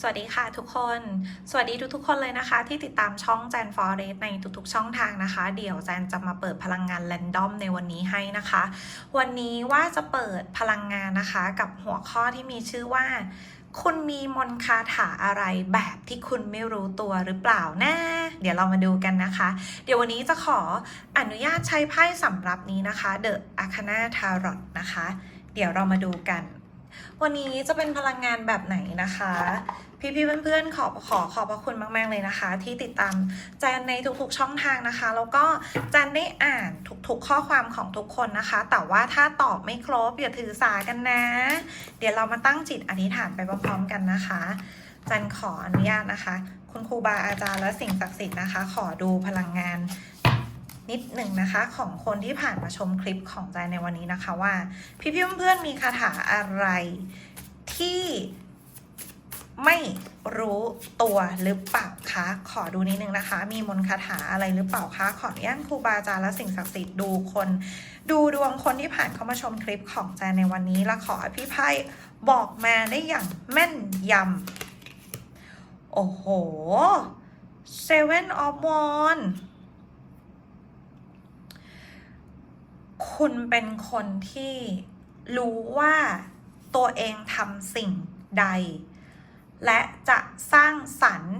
สวัสดีค่ะทุกคน สวัสดีทุกๆคนเลยนะคะ ที่ติดตามช่องแจนฟอเรสในทุกๆช่องทางนะคะ เดี๋ยวแจนจะมาเปิดพลังงานแรนดอมในวันนี้ให้นะคะ วันนี้ว่าจะเปิดพลังงานนะคะ กับหัวข้อที่มีชื่อว่า คุณมีมนคาถาอะไรแบบที่คุณไม่รู้ตัวหรือเปล่านะ เดี๋ยวเรามาดูกันนะคะ เดี๋ยววันนี้จะขออนุญาตใช้ไพ่สำหรับนี้นะคะ The Arcana Tarot นะคะ เดี๋ยวเรามาดูกันวันนี้จะเป็นพลังงานแบบไหนนะคะ พี่ๆเพื่อนๆขอขอขอบพระคุณมากๆเลยนะคะ ที่ติดตามแจนในทุกๆช่องทางนะคะ แล้วก็แจนได้อ่านทุกๆข้อความของทุกคนนะคะ แต่ว่าถ้าตอบไม่ครบอย่าถือสากันนะ เดี๋ยวเรามาตั้งจิตอธิษฐานไปพร้อมๆกันนะคะแจนขออนุญาตนะคะ คุณครูบาอาจารย์และสิ่งศักดิ์สิทธิ์นะคะ ขอดูพลังงานนิดหนึ่งนะคะ ของคนที่ผ่านมาชมคลิปของแจนในวันนี้นะคะว่า พี่ๆเพื่อนๆมีคาถาอะไรที่ ไม่รู้ตัวหรือเปล่าคะ ขอดูนิดนึงนะคะ มีมนคาถาอะไรหรือเปล่าคะ ขออนุญาตครูบาอาจารย์และสิ่งศักดิ์สิทธิ์ดูคน ดูดวงคนที่ผ่านเข้ามาชมคลิปของแจนในวันนี้ และขอให้พี่ไพ่บอกมาได้อย่างแม่นยำ โอ้โห Seven of Wands คุณเป็นคนที่รู้ว่าตัวเองทำสิ่งใด และจะสร้างสรรค์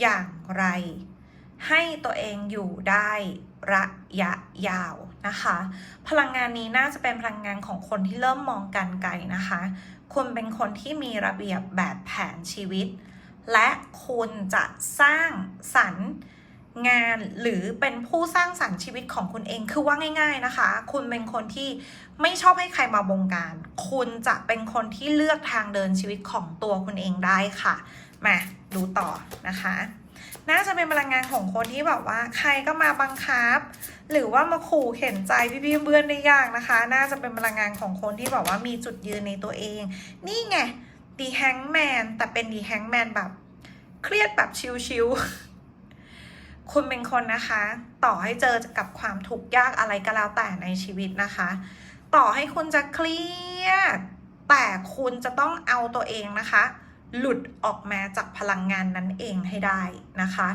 อย่างไร ให้ตัวเองอยู่ได้ระยะยาวนะคะ พลังงานนี้น่าจะเป็นพลังงานของคนที่เริ่มมองการไกลนะคะ คุณเป็นคนที่มีระเบียบแบบแผนชีวิต และคุณจะสร้างสรรค์ งานหรือเป็นผู้สร้างสรรค์ชีวิตของคุณเอง คือว่าง่าย ๆนะคะ คุณเป็นคนที่ไม่ชอบให้ใครมาบงการ คุณจะเป็นคนที่เลือกทางเดินชีวิตของตัวคุณเองได้ค่ะ มาดูต่อนะคะ น่าจะเป็นพลังงานของคนที่แบบว่า ใครก็มาบังคับ หรือว่ามาขู่เข็นใจพี่ๆเพื่อนได้ยากนะคะ น่าจะเป็นพลังงานของคนที่แบบว่ามีจุดยืนในตัวเอง นี่ไงดีแฮงแมนแต่เป็นดีแฮงแมนแบบ เครียดแบบชิวๆ คุณเป็นคนนะคะ ต่อให้เจอกับความทุกข์ยากอะไรก็แล้วแต่ในชีวิตนะคะ ต่อให้คุณจะเครียด แต่คุณจะต้องเอาตัวเองนะคะ หลุดออกมาจากพลังงานนั้นเองให้ได้นะคะ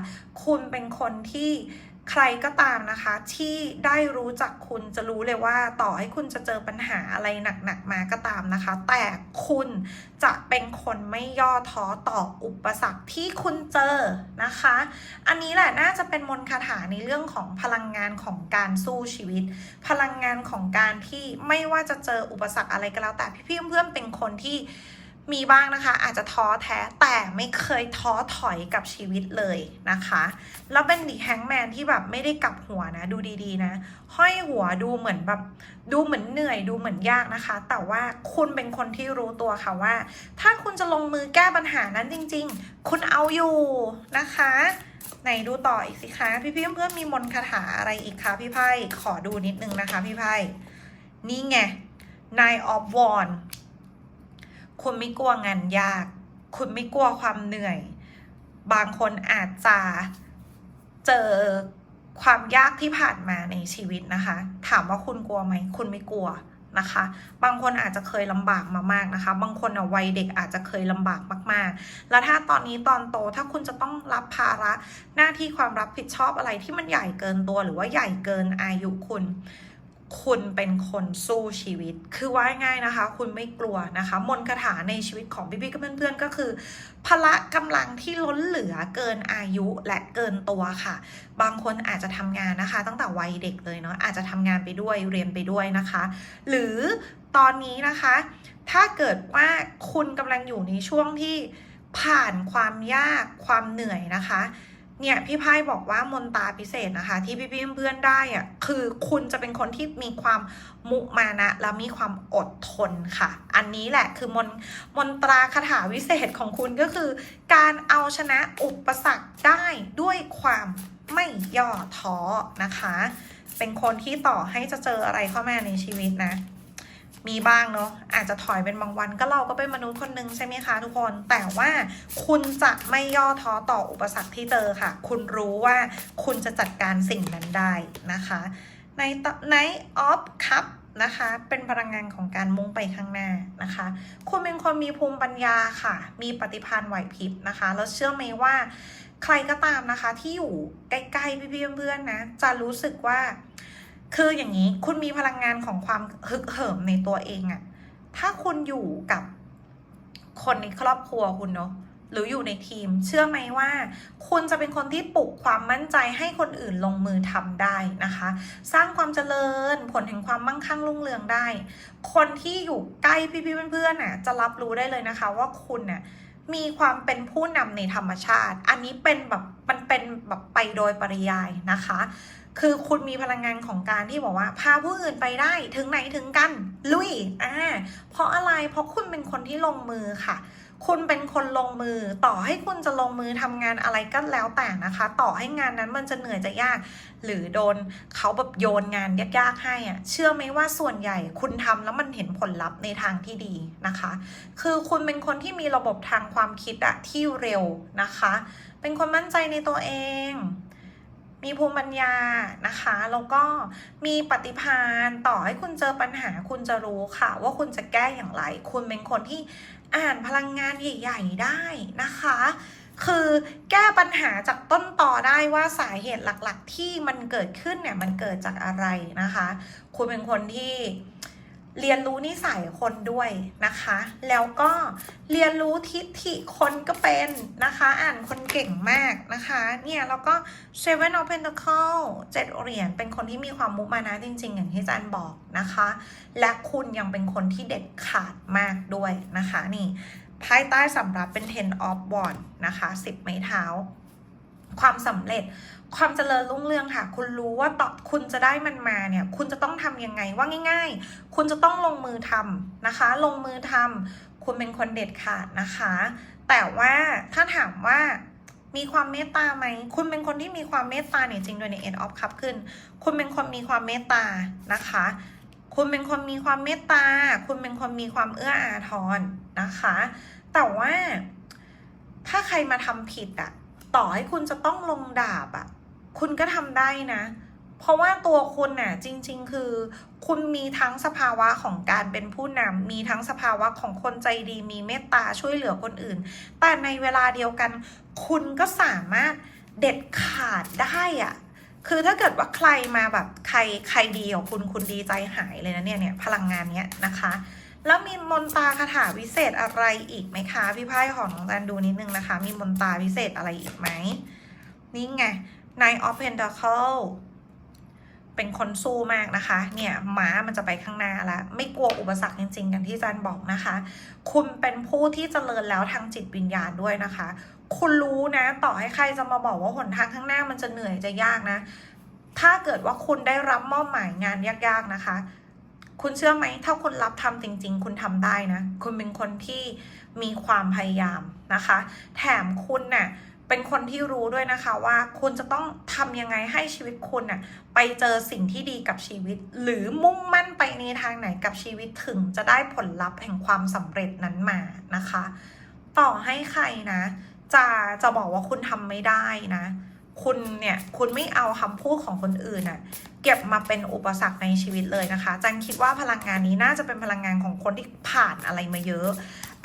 คุณเป็นคนที่ ใครก็ตามนะคะ ที่ได้รู้จักคุณจะรู้เลยว่า ต่อให้คุณจะเจอปัญหาอะไรหนักๆมาก็ตามนะคะ แต่คุณจะเป็นคนไม่ย่อท้อต่ออุปสรรคที่คุณเจอนะคะ อันนี้แหละน่าจะเป็นมนต์คาถาในเรื่องของพลังงานของการสู้ชีวิต พลังงานของการที่ไม่ว่าจะเจออุปสรรคอะไรก็แล้ว แต่พี่ๆเพื่อนๆเป็นคนที่ มีบ้างนะคะ อาจจะท้อแท้แต่ไม่เคยท้อถอยกับชีวิตเลยนะคะ แล้วเป็นดีแฮงแมนที่แบบไม่ได้กลับหัวนะ ดูดีๆนะ ห้อยหัวดูเหมือนแบบดูเหมือนเหนื่อยดูเหมือนยากนะคะ แต่ว่าคุณเป็นคนที่รู้ตัวค่ะว่า ถ้าคุณจะลงมือแก้ปัญหานั้นจริง ๆ คุณเอาอยู่นะคะไหนดูต่ออีกสิคะพี่พี่ๆเพื่อนๆมีมนคาถาอะไรอีกคะพี่ไพ่ขอดูนิดนึงนะคะ พี่ไพ่นี่ไง Nine of Wands คุณไม่กลัวงานยาก คุณไม่กลัวความเหนื่อย บางคนอาจจะเจอความยากที่ผ่านมาในชีวิตนะคะ ถามว่าคุณกลัวไหม คุณไม่กลัวนะคะ บางคนอาจจะเคยลำบากมามากนะคะ บางคนอะวัยเด็กอาจจะเคยลำบากมาก ๆ แล้วถ้าตอนนี้ตอนโตถ้าคุณจะต้องรับภาระหน้าที่ความรับผิดชอบอะไรที่มันใหญ่เกินตัวหรือว่าใหญ่เกินอายุคุณ คุณเป็นคนสู้ชีวิต คือว่าง่ายนะคะ คุณไม่กลัวนะคะ มนต์คาถาในชีวิตของพี่ๆกับเพื่อนๆก็คือ พละกำลังที่ล้นเหลือเกินอายุและเกินตัวค่ะ บางคนอาจจะทำงานนะคะ ตั้งแต่วัยเด็กเลยเนาะ อาจจะทำงานไปด้วยเรียนไปด้วยนะคะ หรือตอนนี้นะคะ ถ้าเกิดว่าคุณกำลังอยู่ในช่วงที่ผ่านความยากความเหนื่อยนะคะ เนี่ยพี่ไพ่บอกว่ามนตาพิเศษนะคะ ที่พี่ๆเพื่อนได้อะคือคุณจะเป็นคนที่มีความมุมานะ และมีความอดทนค่ะ อันนี้แหละคือมนมนตราคาถาวิเศษของคุณก็คือ การเอาชนะอุปสรรคได้ด้วยความไม่ย่อท้อนะคะ เป็นคนที่ต่อให้จะเจออะไรเข้ามาในชีวิตนะ มีบ้างเนาะอาจจะถอยเป็นบางวันก็เราก็เป็นมนุษย์คนหนึ่งใช่ไหมคะทุกคน แต่ว่าคุณจะไม่ย่อท้อต่ออุปสรรคที่เจอค่ะ คุณรู้ว่าคุณจะจัดการสิ่งนั้นได้นะคะในในออฟคัพนะคะเป็นพลังงานของการมุ่งไปข้างหน้านะคะ คุณเป็นคนมีภูมิปัญญาค่ะ มีปฏิภาณไหวพริบนะคะ แล้วเชื่อไหมว่าใครก็ตามนะคะที่อยู่ใกล้ๆพี่ๆเพื่อนๆนะ จะรู้สึกว่า คืออย่างนี้คุณมีพลังงานของความฮึกเหิมในตัวเองอะถ้าคุณอยู่กับคนในครอบครัวคุณเนาะหรืออยู่ในทีม เชื่อไหมว่า คุณจะเป็นคนที่ปลุกความมั่นใจให้คนอื่นลงมือทำได้นะคะ สร้างความเจริญผลแห่งความมั่งคั่งรุ่งเรืองได้ คนที่อยู่ใกล้พี่ๆเพื่อนๆน่ะจะรับรู้ได้เลยนะคะ ว่าคุณน่ะมีความเป็นผู้นำในธรรมชาติ อันนี้เป็นแบบมันเป็นแบบไปโดยปริยายนะคะ คือคุณมีพลังงานของการที่บอกว่า พาผู้อื่นไปได้ถึงไหนถึงกัน ลุยอ่าเพราะอะไรเพราะคุณเป็นคนที่ลงมือค่ะ คุณเป็นคนลงมือ ต่อให้คุณจะลงมือทำงานอะไรก็แล้วแต่นะคะ ต่อให้งานนั้นมันจะเหนื่อยจะยาก หรือโดนเขาแบบโยนงานยากๆให้อะเชื่อไหมว่าส่วนใหญ่คุณทำแล้วมันเห็นผลลัพธ์ในทางที่ดีนะคะ คือคุณเป็นคนที่มีระบบทางความคิดอะที่เร็วนะคะ เป็นคนมั่นใจในตัวเอง มีภูมิปัญญานะคะ แล้วก็มีปฏิภาณต่อให้คุณเจอปัญหาคุณจะรู้ค่ะ ว่าคุณจะแก้อย่างไร คุณเป็นคนที่อ่านพลังงานใหญ่ๆได้นะคะ คือแก้ปัญหาจากต้นต่อได้ว่าสาเหตุหลักๆ ที่มันเกิดขึ้นเนี่ยมันเกิดจากอะไรนะคะ คุณเป็นคนที่ เรียนรู้นิสัยคนด้วยนะคะ แล้วก็เรียนรู้ทิฏฐิคนก็เป็นนะคะ อ่านคนเก่งมากนะคะ เนี่ยแล้วก็ Seven of Pentacles เจ็ดเหรียญเป็นคนที่มีความมุมานะจริง ๆ อย่างที่อาจารย์บอกนะคะ และคุณยังเป็นคนที่เด็ดขาดมากด้วยนะคะ นี่ ภายใต้สำรับเป็น Ten of Wands นะคะ 10 ไม้เท้า ความสำเร็จ ความเจริญรุ่งเรืองค่ะ คุณรู้ว่าต่อคุณจะได้มันมาเนี่ย คุณจะต้องทำยังไงว่าง่าย ๆ คุณจะต้องลงมือทำนะคะ ลงมือทำคุณเป็นคนเด็ดขาดนะคะ แต่ว่าถ้าถามว่ามีความเมตตาไหม คุณเป็นคนที่มีความเมตตาเนี่ยจริงโดยใน End of Cup ขึ้น คุณเป็นคนมีความเมตตานะคะ คุณเป็นคนมีความเมตตา คุณเป็นคนมีความเอื้ออาทรนะคะ แต่ว่าถ้าใครมาทำผิดอะ ต่อให้คุณจะต้องลงดาบอะคุณก็ทำได้นะ เพราะว่าตัวคุณน่ะจริง ๆ คือ คุณมีทั้งสภาวะของการเป็นผู้นำมีทั้งสภาวะของคนใจดี มีเมตตาช่วยเหลือคนอื่น แต่ในเวลาเดียวกัน คุณก็สามารถเด็ดขาดได้อะคือถ้าเกิดว่าใครมาแบบใครใครดีกับคุณคุณดีใจหายเลยนะเนี่ยเนี่ยพลังงานเนี้ยนะคะ แล้วมีมนตาคาถาวิเศษอะไรอีกไหมคะ พี่ไพ่ของน้องแตนดูนิดนึงนะคะ มีมนตาวิเศษอะไรอีกไหมนี่ไง Nine of Pentacle เป็นคนสู้มากนะคะ เนี่ยม้ามันจะไปข้างหน้าแล้วไม่กลัวอุปสรรคจริงๆอย่างที่จารย์บอกนะคะ คุณเป็นผู้ที่เจริญแล้วทางจิตวิญญาณด้วยนะคะ คุณรู้นะ ต่อให้ใครจะมาบอกว่าหนทางข้างหน้ามันจะเหนื่อยจะยากนะ ถ้าเกิดว่าคุณได้รับมอบหมายงานยากๆนะคะ คุณเชื่อไหมถ้าคุณรับทำจริง ๆ คุณทำได้นะคุณเป็นคนที่มีความพยายามนะคะ แถมคุณน่ะเป็นคนที่รู้ด้วยนะคะว่าคุณจะต้องทำยังไงให้ชีวิตคุณน่ะไปเจอสิ่งที่ดีกับชีวิต หรือมุ่งมั่นไปในทางไหนกับชีวิตถึงจะได้ผลลัพธ์แห่งความสำเร็จนั้นมานะคะ ต่อให้ใครนะ จะจะบอกว่าคุณทำไม่ได้นะ คุณเนี่ยคุณไม่เอาคำพูดของคนอื่นน่ะเก็บมาเป็นอุปสรรคในชีวิตเลยนะคะจันคิดว่าพลังงานนี้น่าจะเป็นพลังงานของคนที่ผ่านอะไรมาเยอะ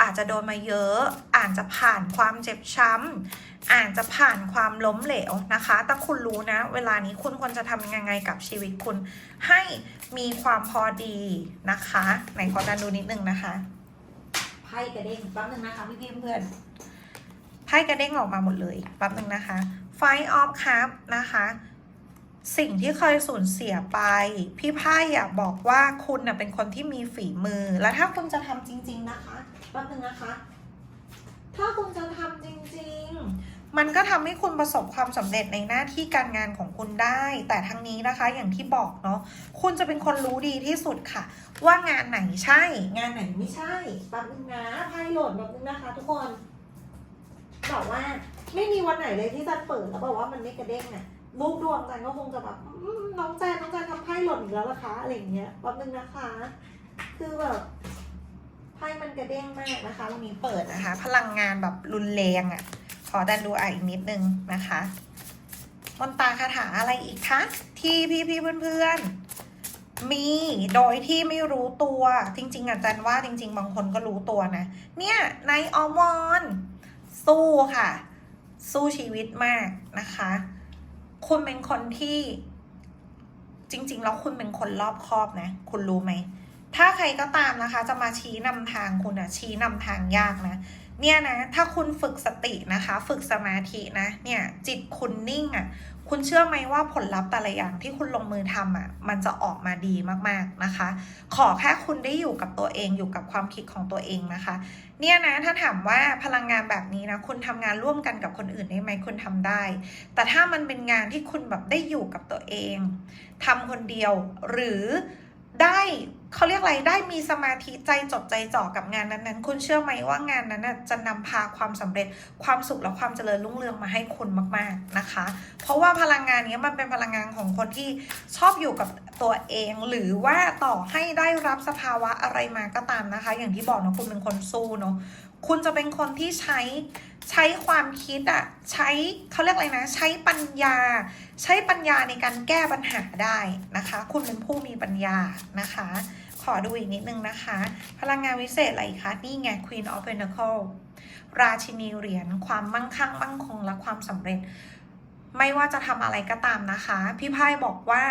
อาจจะโดนมาเยอะ อาจจะผ่านความเจ็บช้ำอาจจะผ่านความล้มเหลวนะคะ แต่คุณรู้นะ เวลานี้คุณควรจะทำยังไงกับชีวิตคุณ ให้มีความพอดีนะคะไหนขอดันดูนิดนึงนะคะไพ่กระเด้งแป๊บนึงนะคะพี่เพื่อนๆไพ่กระเด้งออกมาหมดเลยแป๊บนึงนะคะ ไฟออฟครับนะคะ สิ่งที่เคยสูญเสียไป พี่ไพ่อยากบอกว่าคุณน่ะเป็นคนที่มีฝีมือ แล้วถ้าคุณจะทำจริง ๆนะคะแป๊บนึงนะคะ ถ้าคุณจะทำจริง ๆมันก็ทำให้คุณประสบความสำเร็จในหน้าที่การงานของคุณได้ แต่ทั้งนี้นะคะอย่างที่บอกเนาะ คุณจะเป็นคนรู้ดีที่สุดค่ะ ว่างานไหนใช่ งานไหนไม่ใช่แป๊บนึงนะไพ่โหลดแป๊บนึงนะคะ ทุกคนบอกว่า ไม่มีวันไหนเลยที่จันเปิดแล้วบอกว่ามันไม่กระเด้งอะลูกดวงจันก็คงจะแบบน้องแจนน้องแจนทำไพ่หล่นอีกแล้วละคะอะไรอย่างเงี้ยแป๊บนึงนะคะ คือแบบไพ่มันกระเด้งมากนะคะวันนี้เปิดนะคะ พลังงานแบบรุนแรงอะ่ะ ขอดันดูอะอีกนิดนึงนะคะมนตาคาถาอะไรอีกคะที่พี่พี่เพื่อนๆ มีโดยที่ไม่รู้ตัว จริง ๆอาจารย์ว่าจริง ๆ บางคนก็รู้ตัวนะ เนี่ยในอมอนสู้ค่ะ สู้ชีวิตมากนะคะ คุณเป็นคนที่จริง ๆ แล้วคุณเป็นคนรอบคอบนะ คุณรู้ไหม ถ้าใครก็ตามนะคะ จะมาชี้นำทางคุณอะชี้นำทางยากนะ เนี่ยนะ ถ้าคุณฝึกสตินะคะ ฝึกสมาธินะ เนี่ย จิตคุณนิ่งอะ่ะ คุณเชื่อไหมว่าผลลัพธ์แต่ละอย่างที่คุณลงมือทำอะ มันจะออกมาดีมากๆนะคะ ขอแค่คุณได้อยู่กับตัวเองอยู่กับความคิดของตัวเองนะคะ เนี่ยนะถ้าถามว่าพลังงานแบบนี้นะคุณทำงานร่วมกันกับคนอื่นได้ไหมคุณทำได้ แต่ถ้ามันเป็นงานที่คุณแบบได้อยู่กับตัวเองทำคนเดียวหรือได้ เขาเรียกอะไรได้มีสมาธิใจจดใจจ่อกับงานนั้นๆ คุณเชื่อไหมว่างานนั้นน่ะจะนำพาความสำเร็จความสุขและความเจริญรุ่งเรืองมาให้คุณมาก ๆนะคะ เพราะว่าพลังงานนี้มันเป็นพลังงานของคนที่ชอบอยู่กับตัวเอง หรือว่าต่อให้ได้รับสภาวะอะไรมาก็ตามนะคะ อย่างที่บอกเนาะคุณเป็นคนสู้เนาะคุณจะเป็นคนที่ใช้ใช้ความคิดอะใช้เขาเรียกอะไรนะ ใช้ปัญญา ใช้ปัญญาในการแก้ปัญหาได้นะคะ คุณเป็นผู้มีปัญญานะคะ อดูอีกนิดนึงนะคะ พลังงานวิเศษอะไรคะนี่ไง Queen of Pentacle ราชินีเหรียญความมั่งคั่งมั่งคงและความสำเร็จ ไม่ว่าจะทำอะไรก็ตามนะคะ พี่ไพ่บอกว่า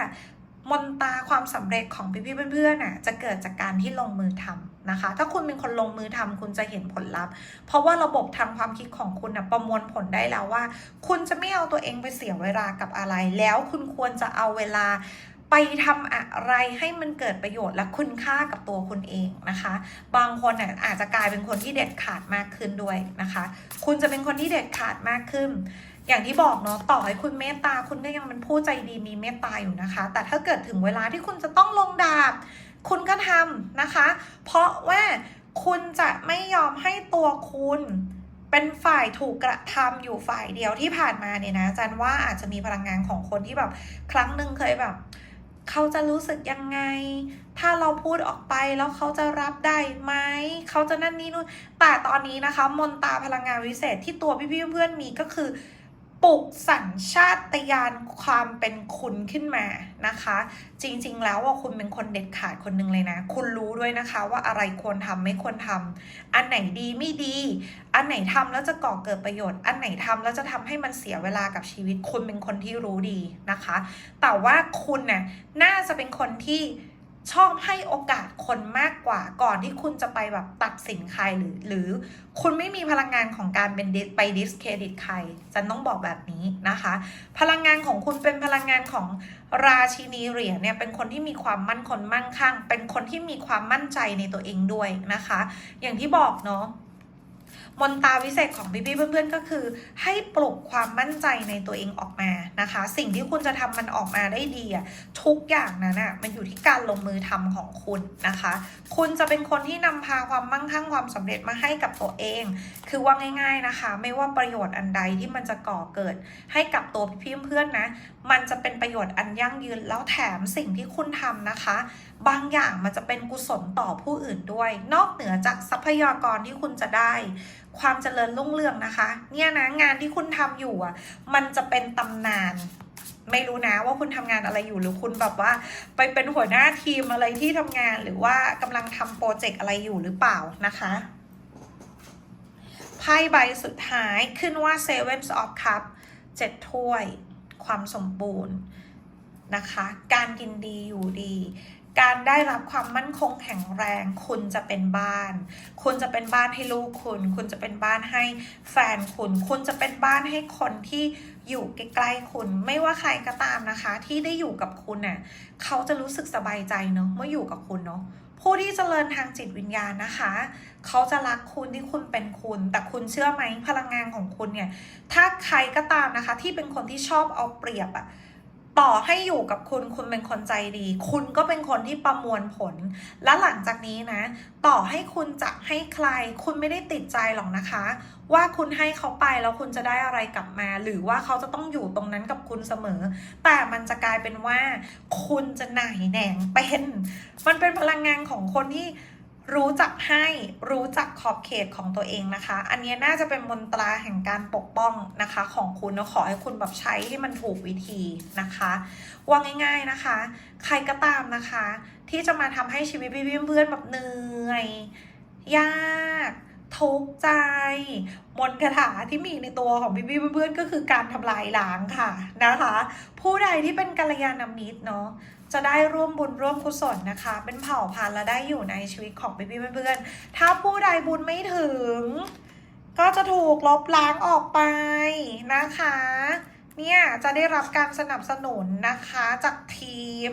มนตาความสำเร็จของพี่ๆเพื่อนๆน่ะจะเกิดจากการที่ลงมือทำนะคะ ถ้าคุณเป็นคนลงมือทำคุณจะเห็นผลลัพธ์ เพราะว่าระบบทางความคิดของคุณนะประมวลผลได้แล้วว่า คุณจะไม่เอาตัวเองไปเสียเวลากับอะไร แล้วคุณควรจะเอาเวลา ไปทำอะไรให้มันเกิดประโยชน์และคุณค่ากับตัวคุณเองนะคะ บางคนอาจจะกลายเป็นคนที่เด็ดขาดมากขึ้นด้วยนะคะ คุณจะเป็นคนที่เด็ดขาดมากขึ้น อย่างที่บอกเนาะต่อให้คุณเมตตาคุณก็ยังเป็นผู้ใจดีมีเมตตาอยู่นะคะ แต่ถ้าเกิดถึงเวลาที่คุณจะต้องลงดาบ คุณก็ทำนะคะ เพราะว่าคุณจะไม่ยอมให้ตัวคุณเป็นฝ่ายถูกกระทำอยู่ฝ่ายเดียวที่ผ่านมาเนี่ยนะจันว่าอาจจะมีพลังงานของคนที่แบบ ครั้งหนึ่งเคยแบบ เขาจะรู้สึกยังไง ถ้าเราพูดออกไปแล้วเขาจะรับได้ไหม เขาจะนั่นนี่นู่น แต่ตอนนี้นะคะ มนตาพลังงานวิเศษที่ตัวพี่ๆเพื่อนๆมีก็คือ ปลุกสัญชาตญาณความเป็นคุณขึ้นมานะคะ จริงๆ แล้วว่าคุณเป็นคนเด็ดขาดคนหนึ่งเลยนะ คุณรู้ด้วยนะคะว่าอะไรควรทำไม่ควรทำอันไหนดีไม่ดี อันไหนทำแล้วจะก่อเกิดประโยชน์ อันไหนทำแล้วจะทำให้มันเสียเวลากับชีวิต คุณเป็นคนที่รู้ดีนะคะ แต่ว่าคุณน่ะน่าจะเป็นคนที่ ชอบให้โอกาสคนมากกว่าก่อนที่คุณจะไปแบบตัดสินใครหรือ หรือคุณไม่มีพลังงานของการเป็นไปดิสเครดิตใครจันต้องบอกแบบนี้นะคะ พลังงานของคุณเป็นพลังงานของราชินีเหรียญเนี่ยเป็นคนที่มีความมั่นคงมั่งคั่ง เป็นคนที่มีความมั่นใจในตัวเองด้วยนะคะ อย่างที่บอกเนาะ มนตาวิเศษของพี่ๆเพื่อนๆก็คือ ให้ปลุกความมั่นใจในตัวเองออกมานะคะ สิ่งที่คุณจะทำมันออกมาได้ดีอะทุกอย่างนั้นอะมันอยู่ที่การลงมือทำของคุณนะคะ คุณจะเป็นคนที่นำพาความมั่งคั่งความสำเร็จมาให้กับตัวเอง คือว่าง่าย ๆนะคะ ไม่ว่าประโยชน์อันใดที่มันจะก่อเกิด ให้กับตัวพี่ๆเพื่อนๆนะ มันจะเป็นประโยชน์อันยั่งยืนแล้วแถมสิ่งที่คุณทำนะคะ บางอย่างมันจะเป็นกุศลต่อผู้อื่นด้วย นอกเหนือจากทรัพยากรที่คุณจะได้ ความเจริญรุ่งเรืองนะคะ เนี่ยนะงานที่คุณทำอยู่อะมันจะเป็นตำนานไม่รู้นะว่าคุณทำงานอะไรอยู่หรือคุณแบบว่า ไปเป็นหัวหน้าทีมอะไรที่ทำงานหรือว่ากำลังทำโปรเจกต์อะไรอยู่หรือเปล่านะคะไพ่ใบสุดท้ายขึ้นว่า Seven of Cups เจ็ดถ้วย ความสมบูรณ์นะคะ การกินดีอยู่ดี การได้รับความมั่นคงแข็งแรง คุณจะเป็นบ้าน คุณจะเป็นบ้านให้ลูกคุณ คุณจะเป็นบ้านให้แฟนคุณ คุณจะเป็นบ้านให้คนที่อยู่ใกล้ๆคุณ ไม่ว่าใครก็ตามนะคะ ที่ได้อยู่กับคุณน่ะเขาจะรู้สึกสบายใจเนาะเมื่ออยู่กับคุณเนาะผู้ที่เจริญทางจิตวิญญาณนะคะ เขาจะรักคุณที่คุณเป็นคุณ แต่คุณเชื่อไหมพลังงานของคุณเนี่ย ถ้าใครก็ตามนะคะ ที่เป็นคนที่ชอบเอาเปรียบอะ ต่อให้อยู่กับคุณคุณเป็นคนใจดี คุณก็เป็นคนที่ประมวลผล และหลังจากนี้นะ ต่อให้คุณจะให้ใคร คุณไม่ได้ติดใจหรอกนะคะ ว่าคุณให้เขาไปแล้วคุณจะได้อะไรกลับมา หรือว่าเขาจะต้องอยู่ตรงนั้นกับคุณเสมอ แต่มันจะกลายเป็นว่า คุณจะหน่ายแหน่งเป็น มันเป็นพลังงานของคนที่ รู้จักให้รู้จักขอบเขตของตัวเองนะคะ อันนี้น่าจะเป็นมนตราแห่งการปกป้องนะคะ ของคุณนะขอให้คุณแบบใช้ให้มันถูกวิธีนะคะว่าง่าย ๆนะคะ ใครก็ตามนะคะ ที่จะมาทำให้ชีวิตพี่เพื่อนแบบเหนื่อย ยากทุกข์ใจ มนต์คาถาที่มีในตัวของพี่ๆเพื่อนๆก็คือการทำลายล้างค่ะนะคะ ผู้ใดที่เป็นกัลยาณมิตรเนาะ จะได้ร่วมบุญร่วมกุศลนะคะ เป็นเผ่าพันธุ์และได้อยู่ในชีวิตของพี่ๆเพื่อนๆถ้าผู้ใดบุญไม่ถึง ก็จะถูกลบล้างออกไปนะคะ เนี่ยจะได้รับการสนับสนุนนะคะจากทีม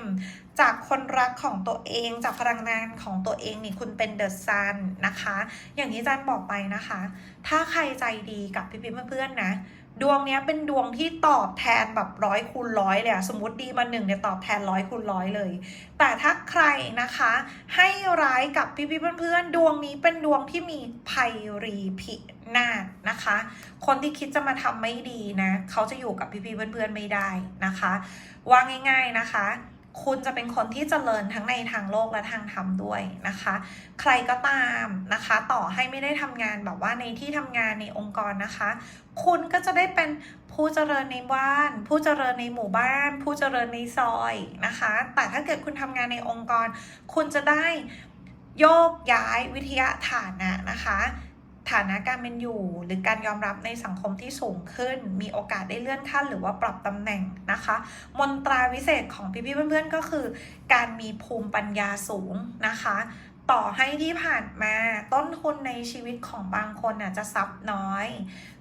จากคนรักของตัวเอง จากพลังงานของตัวเองนี่คุณเป็นเดอะซันนะคะ อย่างที่จันบอกไปนะคะ ถ้าใครใจดีกับพี่ๆเพื่อนๆนะ ดวงเนี้ยเป็นดวงที่ตอบแทนแบบร้อยคูณร้อยเลยอะสมมติดีมาหนึ่งเนี่ยตอบแทนร้อยคูณร้อยเลย แต่ถ้าใครนะคะ ให้ร้ายกับพี่ๆเพื่อนๆ ดวงนี้เป็นดวงที่มีภัยรีพินาศนะคะ คนที่คิดจะมาทำไม่ดีนะ เขาจะอยู่กับพี่ๆเพื่อนๆไม่ได้นะคะ ว่าง่าย ๆนะคะ คุณจะเป็นคนที่เจริญทั้งในทางโลกและทางธรรมด้วยนะคะ ใครก็ตามนะคะ ต่อให้ไม่ได้ทำงานแบบว่าในที่ทำงานในองค์กรนะคะ คุณก็จะได้เป็นผู้เจริญในบ้าน ผู้เจริญในหมู่บ้าน ผู้เจริญในซอยนะคะ แต่ถ้าเกิดคุณทำงานในองค์กร คุณจะได้โยกย้ายวิทยาฐานะนะคะ ฐานะการเป็นอยู่ หรือการยอมรับในสังคมที่สูงขึ้น มีโอกาสได้เลื่อนขั้นหรือว่าปรับตำแหน่งนะคะ มนตราวิเศษของพี่ๆเพื่อนๆก็คือ การมีภูมิปัญญาสูงนะคะ ต่อให้ที่ผ่านมาต้นทุนในชีวิตของบางคนน่ะจะซับน้อย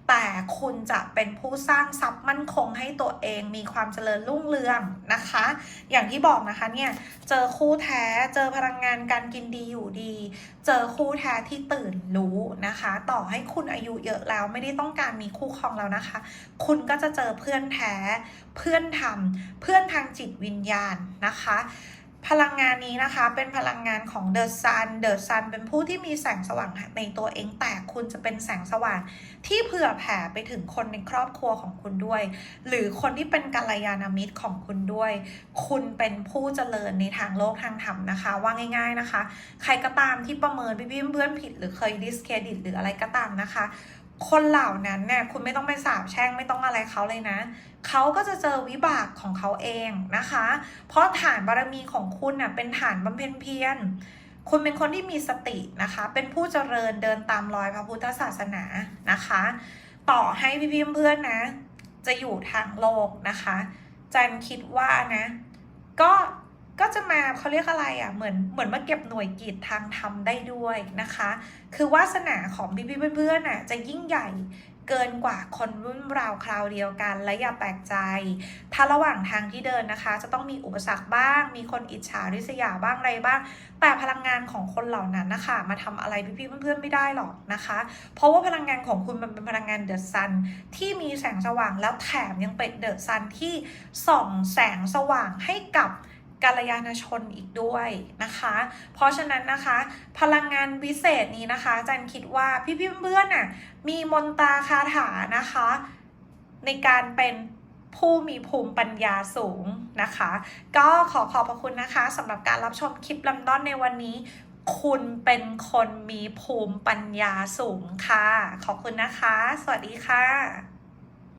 แต่คุณจะเป็นผู้สร้างทรัพย์มั่นคงให้ตัวเองมีความเจริญรุ่งเรืองนะคะ อย่างที่บอกนะคะเนี่ยเจอคู่แท้เจอพลังงานการกินดีอยู่ดี เจอคู่แท้ที่ตื่นรู้นะคะ ต่อให้คุณอายุเยอะแล้วไม่ได้ต้องการมีคู่ครองแล้วนะคะ คุณก็จะเจอเพื่อนแท้เพื่อนธรรมเพื่อนทางจิตวิญญาณนะคะ พลังงานนี้นะคะเป็นพลังงานของเดอะซัน เดอะซันเป็นผู้ที่มีแสงสว่างในตัวเองแต่คุณจะเป็นแสงสว่างที่เผื่อแผ่ไปถึงคนในครอบครัวของคุณด้วย หรือคนที่เป็นกัลยาณมิตรของคุณด้วย คุณเป็นผู้เจริญในทางโลกทางธรรมนะคะ ว่าง่ายๆนะคะ ใครก็ตามที่ประเมินพี่ๆเพื่อนผิด หรือเคยดิสเครดิตหรืออะไรก็ตามนะคะ คนเหล่านั้นเนี่ยคุณไม่ต้องไปสาบแช่งไม่ต้องอะไรเขาเลยนะ เขาก็จะเจอวิบากของเขาเองนะคะ เพราะฐานบารมีของคุณน่ะเป็นฐานบำเพ็ญเพียรคุณเป็นคนที่มีสตินะคะ เป็นผู้เจริญเดินตามรอยพระพุทธศาสนานะคะ ต่อให้พี่เพื่อนๆนะ จะอยู่ทางโลกนะคะ จันคิดว่านะ ก็ก็จะมาเขาเรียกอะไรอะ่ะเหมือนเหมือนมาเก็บหน่วยกิจทางธรรมได้ด้วยนะคะ คือวาสนาของพี่เพื่อนๆน่ะจะยิ่งใหญ่ เกินกว่าคนรุ่นราวคราวเดียวกัน และอย่าแปลกใจ ถ้าระหว่างทางที่เดินนะคะ จะต้องมีอุปสรรคบ้าง มีคนอิจฉาริษยาบ้างอะไรบ้าง แต่พลังงานของคนเหล่านั้นนะคะมาทำอะไรพี่ๆเพื่อนๆไม่ได้หรอกนะคะ เพราะว่าพลังงานของคุณมันเป็นพลังงานเดอะซันที่มีแสงสว่างแล้วแถมยังเป็นเดอะซันที่ส่องแสงสว่างให้กับ กัลยาณชนอีกด้วยนะคะ เพราะฉะนั้นนะคะ พลังงานวิเศษนี้นะคะจันคิดว่าพี่ๆเพื่อนๆน่ะมีมนตาคาถานะคะ ในการเป็นผู้มีภูมิปัญญาสูงนะคะ ก็ขอขอบพระคุณนะคะสำหรับการรับชมคลิปลำดอนในวันนี้ คุณเป็นคนมีภูมิปัญญาสูงค่ะ ขอบคุณนะคะ สวัสดีค่ะ